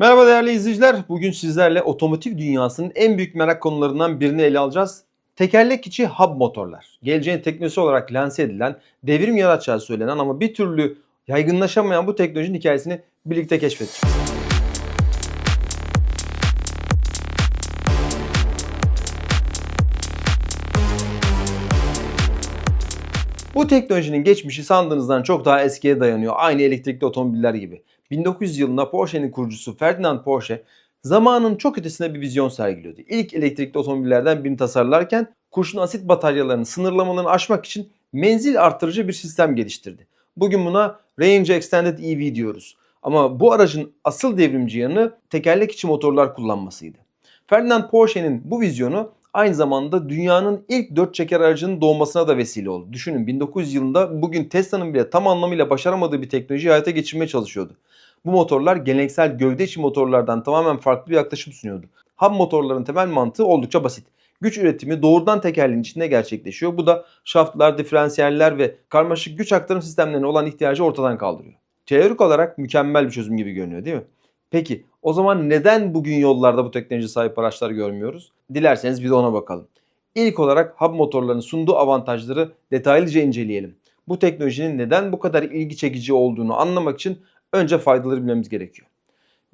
Merhaba değerli izleyiciler. Bugün sizlerle otomotiv dünyasının en büyük merak konularından birini ele alacağız. Tekerlek içi hub motorlar. Geleceğin teknolojisi olarak lanse edilen, devrim yaratacağı söylenen ama bir türlü yaygınlaşamayan bu teknolojinin hikayesini birlikte keşfedeceğiz. Bu teknolojinin geçmişi sandığınızdan çok daha eskiye dayanıyor. Aynı elektrikli otomobiller gibi. 1900 yılında Porsche'nin kurucusu Ferdinand Porsche zamanın çok ötesine bir vizyon sergiliyordu. İlk elektrikli otomobillerden birini tasarlarken kurşun asit bataryalarının sınırlamalarını aşmak için menzil artırıcı bir sistem geliştirdi. Bugün buna Range Extended EV diyoruz. Ama bu aracın asıl devrimci yanı tekerlek içi motorlar kullanmasıydı. Ferdinand Porsche'nin bu vizyonu aynı zamanda dünyanın ilk dört çeker aracının doğmasına da vesile oldu. Düşünün 1900 yılında bugün Tesla'nın bile tam anlamıyla başaramadığı bir teknolojiyi hayata geçirmeye çalışıyordu. Bu motorlar geleneksel gövde içi motorlardan tamamen farklı bir yaklaşım sunuyordu. Hub motorların temel mantığı oldukça basit. Güç üretimi doğrudan tekerleğin içinde gerçekleşiyor. Bu da şaftlar, diferansiyeller ve karmaşık güç aktarım sistemlerine olan ihtiyacı ortadan kaldırıyor. Teorik olarak mükemmel bir çözüm gibi görünüyor değil mi? Peki o zaman neden bugün yollarda bu teknoloji sahip araçlar görmüyoruz? Dilerseniz bir de ona bakalım. İlk olarak hub motorlarının sunduğu avantajları detaylıca inceleyelim. Bu teknolojinin neden bu kadar ilgi çekici olduğunu anlamak için önce faydaları bilmemiz gerekiyor.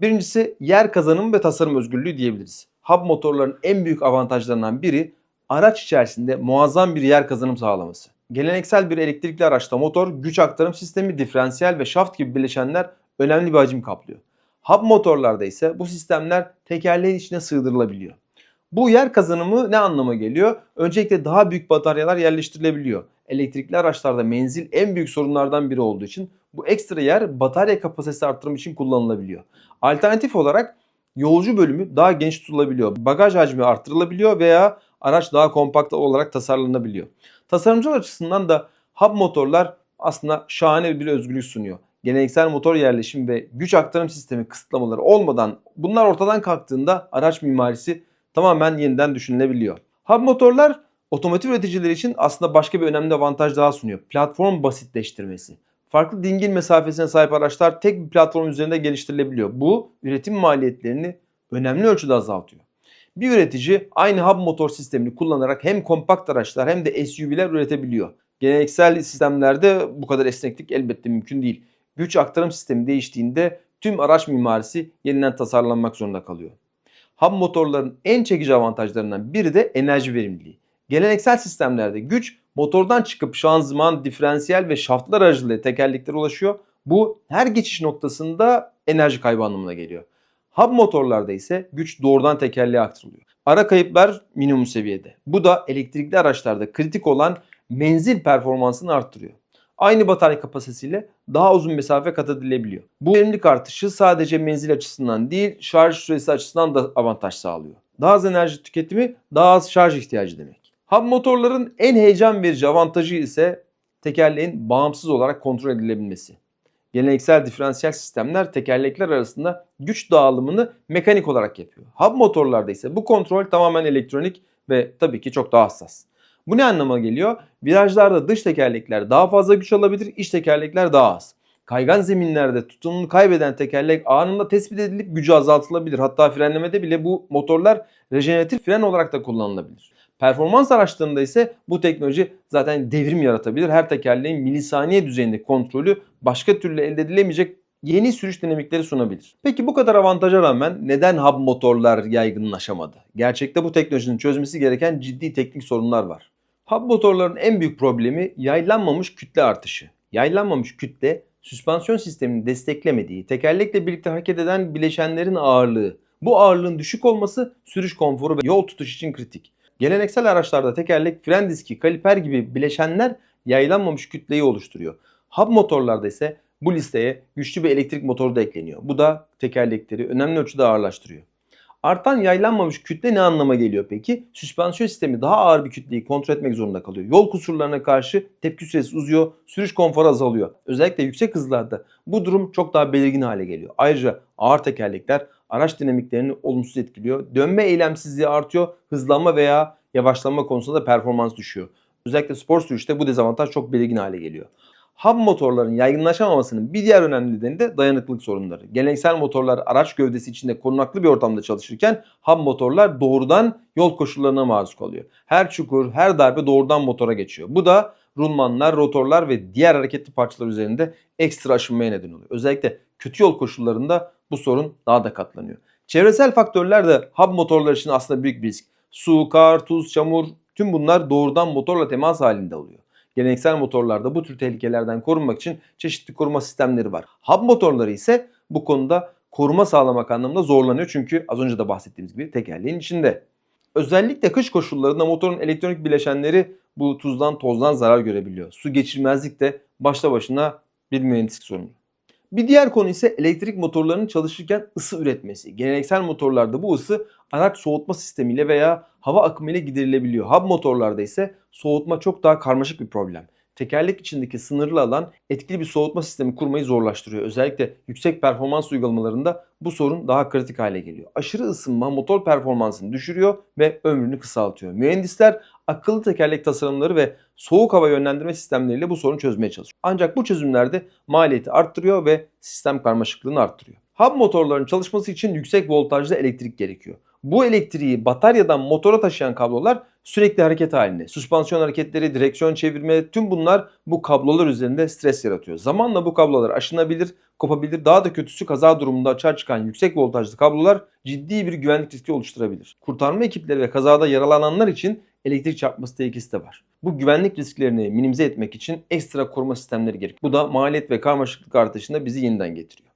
Birincisi yer kazanımı ve tasarım özgürlüğü diyebiliriz. Hub motorların en büyük avantajlarından biri araç içerisinde muazzam bir yer kazanım sağlaması. Geleneksel bir elektrikli araçta motor, güç aktarım sistemi, diferansiyel ve şaft gibi bileşenler önemli bir hacim kaplıyor. Hub motorlarda ise bu sistemler tekerleğin içine sığdırılabiliyor. Bu yer kazanımı ne anlama geliyor? Öncelikle daha büyük bataryalar yerleştirilebiliyor. Elektrikli araçlarda menzil en büyük sorunlardan biri olduğu için bu ekstra yer batarya kapasitesi arttırım için kullanılabiliyor. Alternatif olarak yolcu bölümü daha geniş tutulabiliyor. Bagaj hacmi arttırılabiliyor veya araç daha kompakt olarak tasarlanabiliyor. Tasarımcılar açısından da hub motorlar aslında şahane bir özgürlük sunuyor. Geleneksel motor yerleşim ve güç aktarım sistemi kısıtlamaları olmadan bunlar ortadan kalktığında araç mimarisi tamamen yeniden düşünülebiliyor. Hub motorlar otomotiv üreticileri için aslında başka bir önemli avantaj daha sunuyor. Platform basitleştirmesi. Farklı dingil mesafesine sahip araçlar tek bir platform üzerinde geliştirilebiliyor. Bu üretim maliyetlerini önemli ölçüde azaltıyor. Bir üretici aynı hub motor sistemini kullanarak hem kompakt araçlar hem de SUV'ler üretebiliyor. Geleneksel sistemlerde bu kadar esneklik elbette mümkün değil. Güç aktarım sistemi değiştiğinde tüm araç mimarisi yeniden tasarlanmak zorunda kalıyor. Hub motorların en çekici avantajlarından biri de enerji verimliliği. Geleneksel sistemlerde güç motordan çıkıp şanzıman, diferansiyel ve şaftlar aracılığıyla tekerleklere ulaşıyor. Bu her geçiş noktasında enerji kaybı anlamına geliyor. Hub motorlarda ise güç doğrudan tekerleğe aktarılıyor. Ara kayıplar minimum seviyede. Bu da elektrikli araçlarda kritik olan menzil performansını arttırıyor. Aynı batarya kapasitesiyle daha uzun mesafe kat edilebiliyor. Bu verimlilik artışı sadece menzil açısından değil şarj süresi açısından da avantaj sağlıyor. Daha az enerji tüketimi daha az şarj ihtiyacı demek. Hub motorların en heyecan verici avantajı ise tekerleğin bağımsız olarak kontrol edilebilmesi. Geleneksel diferansiyel sistemler tekerlekler arasında güç dağılımını mekanik olarak yapıyor. Hub motorlarda ise bu kontrol tamamen elektronik ve tabii ki çok daha hassas. Bu ne anlama geliyor? Virajlarda dış tekerlekler daha fazla güç alabilir, iç tekerlekler daha az. Kaygan zeminlerde tutumunu kaybeden tekerlek anında tespit edilip gücü azaltılabilir. Hatta frenlemede bile bu motorlar rejeneratif fren olarak da kullanılabilir. Performans araçlarında ise bu teknoloji zaten devrim yaratabilir. Her tekerleğin milisaniye düzeyinde kontrolü başka türlü elde edilemeyecek yeni sürüş dinamikleri sunabilir. Peki bu kadar avantaja rağmen neden hub motorlar yaygınlaşamadı? Gerçekte bu teknolojinin çözmesi gereken ciddi teknik sorunlar var. Hub motorların en büyük problemi yaylanmamış kütle artışı. Yaylanmamış kütle süspansiyon sistemini desteklemediği, tekerlekle birlikte hareket eden bileşenlerin ağırlığı. Bu ağırlığın düşük olması sürüş konforu ve yol tutuş için kritik. Geleneksel araçlarda tekerlek, fren diski, kaliper gibi bileşenler yaylanmamış kütleyi oluşturuyor. Hub motorlarda ise bu listeye güçlü bir elektrik motoru da ekleniyor. Bu da tekerlekleri önemli ölçüde ağırlaştırıyor. Artan yaylanmamış kütle ne anlama geliyor peki? Süspansiyon sistemi daha ağır bir kütleyi kontrol etmek zorunda kalıyor. Yol kusurlarına karşı tepki süresi uzuyor, sürüş konforu azalıyor. Özellikle yüksek hızlarda bu durum çok daha belirgin hale geliyor. Ayrıca ağır tekerlekler araç dinamiklerini olumsuz etkiliyor. Dönme eylemsizliği artıyor, hızlanma veya yavaşlanma konusunda performans düşüyor. Özellikle spor sürüşte bu dezavantaj çok belirgin hale geliyor. Hub motorların yaygınlaşamamasının bir diğer önemli nedeni de dayanıklılık sorunları. Geleneksel motorlar araç gövdesi içinde korunaklı bir ortamda çalışırken hub motorlar doğrudan yol koşullarına maruz kalıyor. Her çukur, her darbe doğrudan motora geçiyor. Bu da rulmanlar, rotorlar ve diğer hareketli parçalar üzerinde ekstra aşınmaya neden oluyor. Özellikle kötü yol koşullarında bu sorun daha da katlanıyor. Çevresel faktörler de hub motorlar için aslında büyük bir risk. Su, kar, tuz, çamur tüm bunlar doğrudan motorla temas halinde oluyor. Geleneksel motorlarda bu tür tehlikelerden korunmak için çeşitli koruma sistemleri var. Hub motorları ise bu konuda koruma sağlamak anlamında zorlanıyor çünkü az önce de bahsettiğimiz gibi tekerleğin içinde. Özellikle kış koşullarında motorun elektronik bileşenleri bu tuzdan tozdan zarar görebiliyor. Su geçirmezlik de başta başına bir mühendislik sorunu. Bir diğer konu ise elektrik motorlarının çalışırken ısı üretmesi. Geleneksel motorlarda bu ısı araç soğutma sistemiyle veya hava akımıyla giderilebiliyor. Hub motorlarda ise soğutma çok daha karmaşık bir problem. Tekerlek içindeki sınırlı alan etkili bir soğutma sistemi kurmayı zorlaştırıyor. Özellikle yüksek performans uygulamalarında bu sorun daha kritik hale geliyor. Aşırı ısınma motor performansını düşürüyor ve ömrünü kısaltıyor. Mühendisler akıllı tekerlek tasarımları ve soğuk hava yönlendirme sistemleriyle bu sorunu çözmeye çalışıyor. Ancak bu çözümlerde maliyeti arttırıyor ve sistem karmaşıklığını arttırıyor. Hub motorların çalışması için yüksek voltajlı elektrik gerekiyor. Bu elektriği bataryadan motora taşıyan kablolar sürekli hareket halinde. Süspansiyon hareketleri, direksiyon çevirme tüm bunlar bu kablolar üzerinde stres yaratıyor. Zamanla bu kablolar aşınabilir, kopabilir. Daha da kötüsü kaza durumunda açığa çıkan yüksek voltajlı kablolar ciddi bir güvenlik riski oluşturabilir. Kurtarma ekipleri ve kazada yaralananlar için elektrik çarpması tehlikesi de var. Bu güvenlik risklerini minimize etmek için ekstra koruma sistemleri gerek. Bu da maliyet ve karmaşıklık artışına bizi yeniden getiriyor.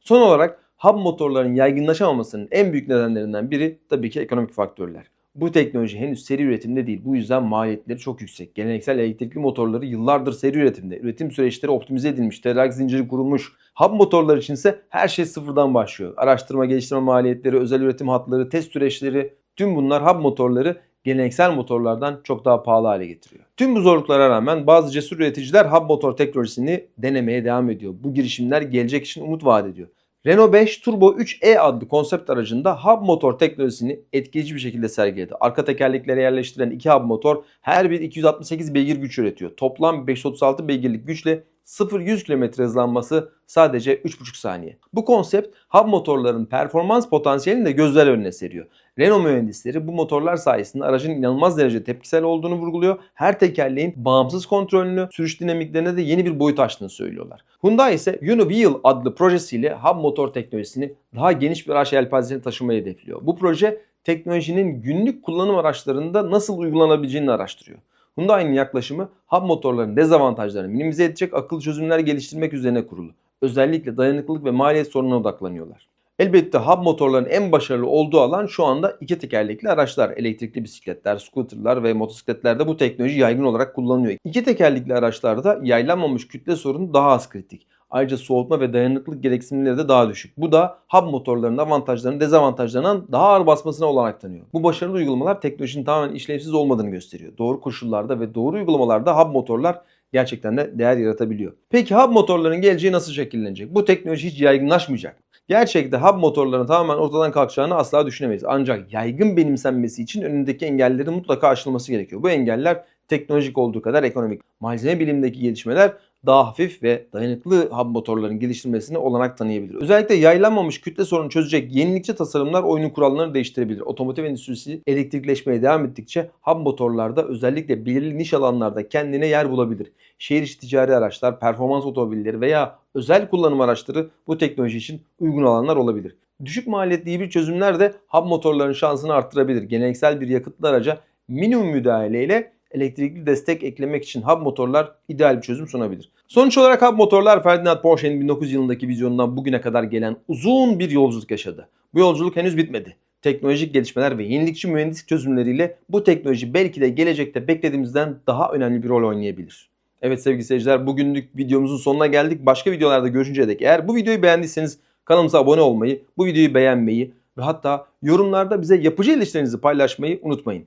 Son olarak hub motorların yaygınlaşamamasının en büyük nedenlerinden biri tabii ki ekonomik faktörler. Bu teknoloji henüz seri üretimde değil. Bu yüzden maliyetleri çok yüksek. Geleneksel elektrikli motorları yıllardır seri üretimde. Üretim süreçleri optimize edilmiş, tedarik zinciri kurulmuş. Hub motorlar içinse her şey sıfırdan başlıyor. Araştırma, geliştirme maliyetleri, özel üretim hatları, test süreçleri tüm bunlar hub motorları geleneksel motorlardan çok daha pahalı hale getiriyor. Tüm bu zorluklara rağmen bazı cesur üreticiler hub motor teknolojisini denemeye devam ediyor. Bu girişimler gelecek için umut vaat ediyor. Renault 5 Turbo 3e adlı konsept aracında hub motor teknolojisini etkileyici bir şekilde sergiledi. Arka tekerleklere yerleştirilen iki hub motor her bir 268 beygir güç üretiyor. Toplam 536 beygirlik güçle 0-100 km hızlanması sadece 3,5 saniye. Bu konsept hub motorların performans potansiyelini de gözler önüne seriyor. Renault mühendisleri bu motorlar sayesinde aracın inanılmaz derece tepkisel olduğunu vurguluyor. Her tekerleğin bağımsız kontrolünü, sürüş dinamiklerine de yeni bir boyut açtığını söylüyorlar. Hyundai ise Uniview adlı projesiyle hub motor teknolojisini daha geniş bir araç yelpazesine taşımayı hedefliyor. Bu proje teknolojinin günlük kullanım araçlarında nasıl uygulanabileceğini araştırıyor. Hyundai'nin yaklaşımı hub motorların dezavantajlarını minimize edecek akıllı çözümler geliştirmek üzerine kurulu. Özellikle dayanıklılık ve maliyet sorununa odaklanıyorlar. Elbette hub motorların en başarılı olduğu alan şu anda iki tekerlekli araçlar. Elektrikli bisikletler, scooterlar ve motosikletlerde bu teknoloji yaygın olarak kullanılıyor. İki tekerlekli araçlarda yaylanmamış kütle sorunu daha az kritik. Ayrıca soğutma ve dayanıklılık gereksinimleri de daha düşük. Bu da hub motorlarının avantajlarının dezavantajlarından daha ağır basmasına olanak tanıyor. Bu başarılı uygulamalar teknolojinin tamamen işlevsiz olmadığını gösteriyor. Doğru koşullarda ve doğru uygulamalarda hub motorlar gerçekten de değer yaratabiliyor. Peki hub motorların geleceği nasıl şekillenecek? Bu teknoloji hiç yaygınlaşmayacak. Gerçekte hub motorların tamamen ortadan kalkacağını asla düşünemeyiz. Ancak yaygın benimsenmesi için önündeki engellerin mutlaka aşılması gerekiyor. Bu engeller teknolojik olduğu kadar ekonomik. Malzeme bilimindeki gelişmeler daha hafif ve dayanıklı hub motorların geliştirilmesine olanak tanıyabilir. Özellikle yaylanmamış kütle sorunu çözecek yenilikçi tasarımlar oyunun kurallarını değiştirebilir. Otomotiv endüstrisi elektrikleşmeye devam ettikçe hub motorlarda özellikle belirli niş alanlarda kendine yer bulabilir. Şehir içi ticari araçlar, performans otomobilleri veya özel kullanım araçları bu teknoloji için uygun alanlar olabilir. Düşük maliyetli hibrit çözümler de hub motorların şansını arttırabilir. Geleneksel bir yakıtlı araca minimum müdahaleyle elektrikli destek eklemek için hub motorlar ideal bir çözüm sunabilir. Sonuç olarak hub motorlar Ferdinand Porsche'nin 1900 yılındaki vizyonundan bugüne kadar gelen uzun bir yolculuk yaşadı. Bu yolculuk henüz bitmedi. Teknolojik gelişmeler ve yenilikçi mühendislik çözümleriyle bu teknoloji belki de gelecekte beklediğimizden daha önemli bir rol oynayabilir. Evet sevgili seyirciler bugünlük videomuzun sonuna geldik. Başka videolarda görüşünceye dek eğer bu videoyu beğendiyseniz kanalımıza abone olmayı, bu videoyu beğenmeyi ve hatta yorumlarda bize yapıcı eleştirilerinizi paylaşmayı unutmayın.